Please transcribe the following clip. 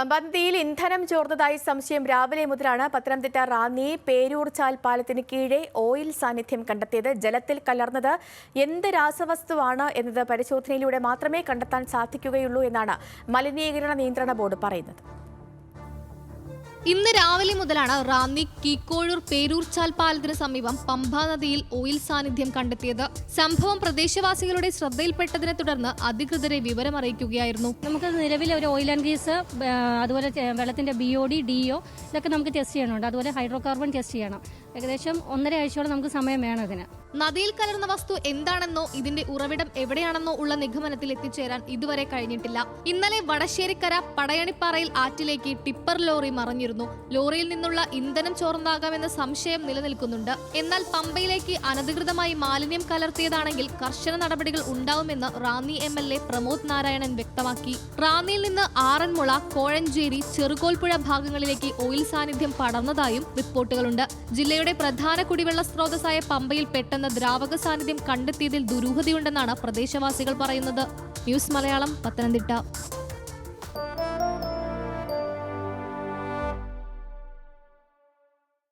പമ്പനദിയിൽ ഇന്ധനം ചോർന്നതായി സംശയം രാവിലെ മുതലാണ് പത്തനംതിട്ട റാന്നി പേരൂർ ചാൽ പാലത്തിന് കീഴെ ഓയിൽ സാന്നിധ്യം കണ്ടെത്തിയത്. ജലത്തിൽ കലർന്നത് എന്ത് രാസവസ്തുവാണ് എന്നത് പരിശോധനയിലൂടെ മാത്രമേ കണ്ടെത്താൻ സാധിക്കുകയുള്ളൂ എന്നാണ് മലിനീകരണ നിയന്ത്രണ ബോർഡ് പറയുന്നത്. ഇന്ന് രാവിലെ മുതലാണ് റാന്നി കീക്കോഴൂർ പേരൂർച്ചാൽ പാലത്തിന് സമീപം പമ്പാ നദിയിൽ ഓയിൽ സാന്നിധ്യം കണ്ടെത്തിയത്. സംഭവം പ്രദേശവാസികളുടെ ശ്രദ്ധയിൽപ്പെട്ടതിനെ തുടർന്ന് അധികൃതരെ വിവരമറിയിക്കുകയായിരുന്നു. നമുക്ക് നിലവിലെ ഒരു ഓയിൽ ആൻഡ് ഗീസ് അതുപോലെ വെള്ളത്തിന്റെ B O D D O ഇതൊക്കെ നമുക്ക് ടെസ്റ്റ് ചെയ്യണമുണ്ട് അതുപോലെ ഹൈഡ്രോ കാർബൺ ടെസ്റ്റ് ചെയ്യണം. ഏകദേശം ഒന്നര ആഴ്ചയോളം നമുക്ക് സമയം വേണം ഇതിന്. നദിയിൽ കലർന്ന വസ്തു എന്താണെന്നോ ഇതിന്റെ ഉറവിടം എവിടെയാണെന്നോ ഉള്ള നിഗമനത്തിൽ എത്തിച്ചേരാൻ ഇതുവരെ കഴിഞ്ഞിട്ടില്ല. ഇന്നലെ വടശ്ശേരിക്കര പടയണിപ്പാറയിൽ ആറ്റിലേക്ക് ടിപ്പർ ലോറി മറിഞ്ഞിരുന്നു. ലോറിയിൽ നിന്നുള്ള ഇന്ധനം ചോർന്നാകാമെന്ന സംശയം നിലനിൽക്കുന്നുണ്ട്. എന്നാൽ പമ്പയിലേക്ക് അനധികൃതമായി മാലിന്യം കലർത്തിയതാണെങ്കിൽ കർശന നടപടികൾ ഉണ്ടാവുമെന്ന് Ranni M L A Pramod Narayanan വ്യക്തമാക്കി. റാന്നിയിൽ നിന്ന് ആറന്മുള കോഴഞ്ചേരി ചെറുകോൽപ്പുഴ ഭാഗങ്ങളിലേക്ക് ഓയിൽ സാന്നിധ്യം പടർന്നതായും റിപ്പോർട്ടുകളുണ്ട്. ജില്ലയുടെ പ്രധാന കുടിവെള്ള സ്രോതസ്സായ പമ്പയിൽ പെട്ടെന്ന് ദ്രാവക സാന്നിധ്യം കണ്ടെത്തിയതിൽ ദുരൂഹതയുണ്ടെന്നാണ് പ്രദേശവാസികൾ പറയുന്നത്. ന്യൂസ് മലയാളം പത്തനംതിട്ട.